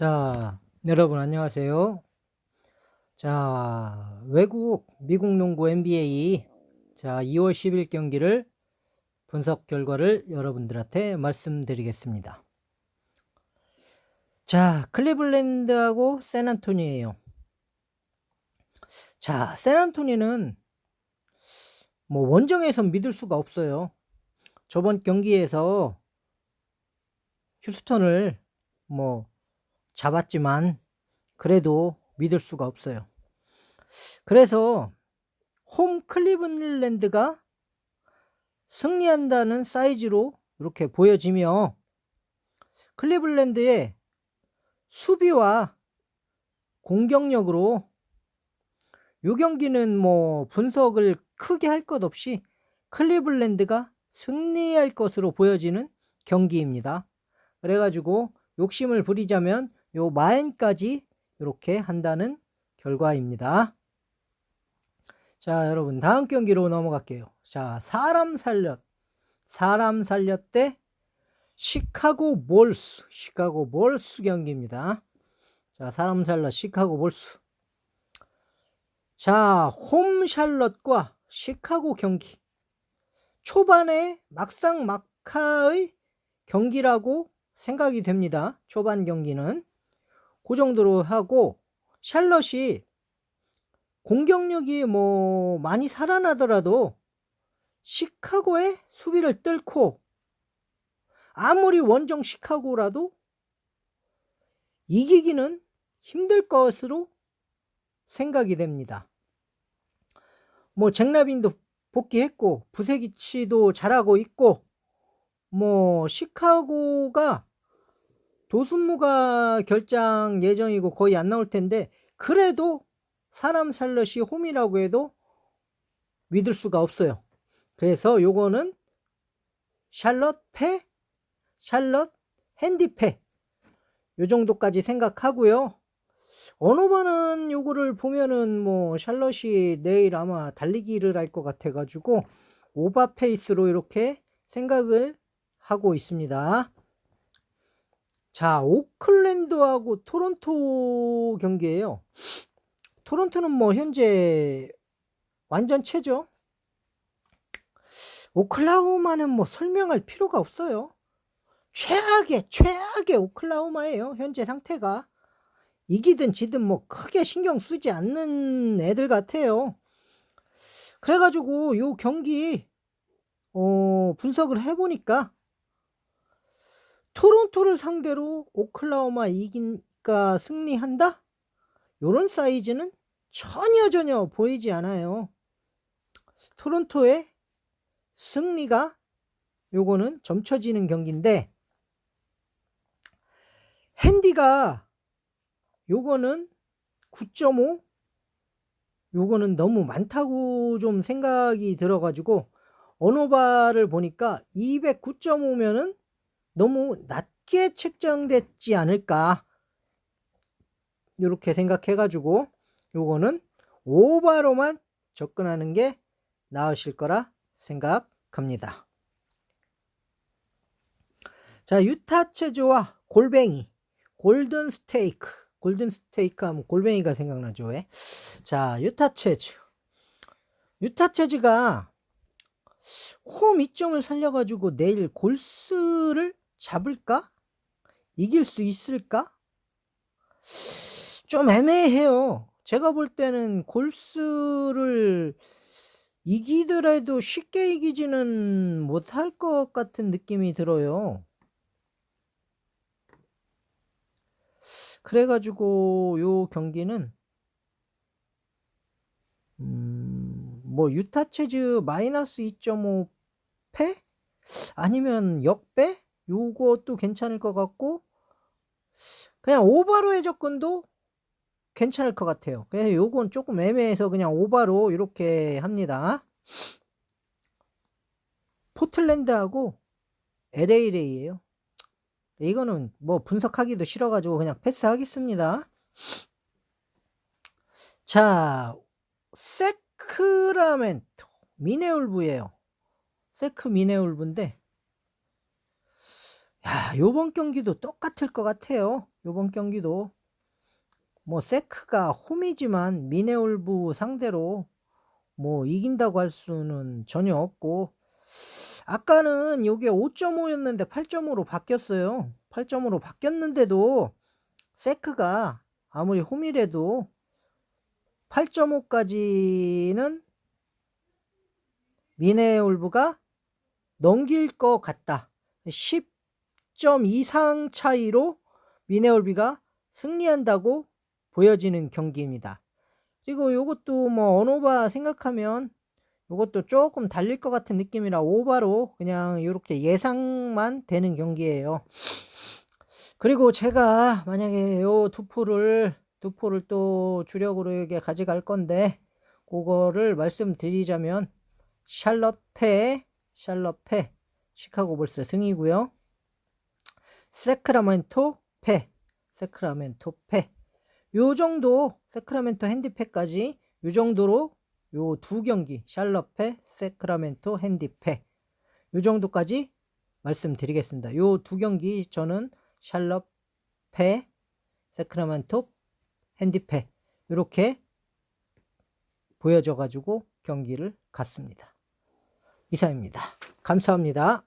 자, 여러분 안녕하세요. 자, 외국 미국 농구 NBA 자, 2월 10일 경기를 분석 결과를 여러분들한테 말씀드리겠습니다. 자, 클리블랜드하고 샌안토니에요. 자, 샌안토니는 뭐 원정에서 믿을 수가 없어요. 저번 경기에서 휴스턴을 뭐 잡았지만 그래도 믿을 수가 없어요. 그래서 홈 클리블랜드가 승리한다는 사이즈로 이렇게 보여지며 클리블랜드의 수비와 공격력으로 이 경기는 뭐 분석을 크게 할 것 없이 클리블랜드가 승리할 것으로 보여지는 경기입니다. 그래가지고 욕심을 부리자면 요 마엔까지 이렇게 한다는 결과입니다. 자, 여러분 다음 경기로 넘어갈게요. 자, 사람 살렸 사람 살렸 대 시카고 몰스 시카고 몰스 경기입니다. 자, 사람 살렸 시카고 몰스 자, 홈 샬럿과 시카고 경기 초반에 막상 막하의 경기라고 생각이 됩니다. 초반 경기는 그 정도로 하고 샬럿이 공격력이 뭐 많이 살아나더라도 시카고의 수비를 뚫고 아무리 원정 시카고라도 이기기는 힘들 것으로 생각이 됩니다. 뭐 잭라빈도 복귀했고 부세기치도 잘하고 있고 뭐 시카고가 도순무가 결장 예정이고 거의 안 나올 텐데 그래도 사람 샬럿이 홈이라고 해도 믿을 수가 없어요. 그래서 요거는 샬럿 패, 샬럿 핸디 패. 요 정도까지 생각하고요. 반은 요거를 보면은 뭐 샬럿이 내일 아마 달리기를 할 것 같아 가지고 오바 페이스로 이렇게 생각을 하고 있습니다. 자, 오클랜드하고 토론토 경기예요. 토론토는 뭐 현재 완전 체죠. 오클라호마는 뭐 설명할 필요가 없어요. 최악의 최악의 오클라호마예요. 현재 상태가 이기든 지든 뭐 크게 신경 쓰지 않는 애들 같아요. 그래가지고 요 경기 어, 분석을 해보니까 토론토를 상대로 오클라호마 이긴가 승리한다? 요런 사이즈는 전혀 전혀 보이지 않아요. 토론토의 승리가 요거는 점쳐지는 경기인데 핸디가 요거는 9.5 요거는 너무 많다고 좀 생각이 들어가지고 언어바를 보니까 209.5면은 너무 낮게 책정됐지 않을까 이렇게 생각해 가지고 요거는 오바로만 접근하는 게 나으실 거라 생각합니다. 자, 유타 체조와 골뱅이, 골든 스테이크. 골든 스테이크 하면 골뱅이가 생각나죠, 왜? 자, 유타 체즈. 유타 체즈가 홈 이점을 살려가지고 내일 골스를 잡을까? 이길 수 있을까? 좀 애매해요. 제가 볼 때는 골스를 이기더라도 쉽게 이기지는 못할 것 같은 느낌이 들어요. 그래가지고 요 경기는 음, 뭐 유타 체즈 마이너스 2.5 패? 아니면 역배? 요것도 괜찮을 것 같고 그냥 오바로의 접근도 괜찮을 것 같아요. 그래서 요건 조금 애매해서 그냥 오바로 이렇게 합니다. 포틀랜드하고 LA레이에요. 이거는 뭐 분석하기도 싫어가지고 그냥 패스하겠습니다. 자, 세크라멘토 미네울브예요. 세크 미네울브인데 야, 요번 경기도 똑같을 것 같아요. 요번 경기도. 뭐, 세크가 홈이지만 미네올브 상대로 뭐, 이긴다고 할 수는 전혀 없고, 아까는 요게 5.5였는데 8.5로 바뀌었어요. 8.5로 바뀌었는데도, 세크가 아무리 홈이라도 8.5까지는 미네올브가 넘길 것 같다. 10 점 이상 차이로 미네올비가 승리한다고 보여지는 경기입니다. 그리고 요것도 뭐 언오바 생각하면 요것도 조금 달릴 것 같은 느낌이라 오바로 그냥 이렇게 예상만 되는 경기예요. 그리고 제가 만약에 요 투포를 투포를 또 주력으로 여기 가져갈 건데 그거를 말씀드리자면 샬럿 패 샬럿 패 시카고 볼스 승이고요. 세크라멘토 패 세크라멘토 패요 정도 세크라멘토 핸디패까지 요 정도로 요 두 경기 샬럿 패 세크라멘토 핸디패 요 정도까지 말씀드리겠습니다. 요 두 경기 저는 샬럿 패 세크라멘토 핸디패 이렇게 보여져 가지고 경기를 갔습니다. 이상입니다. 감사합니다.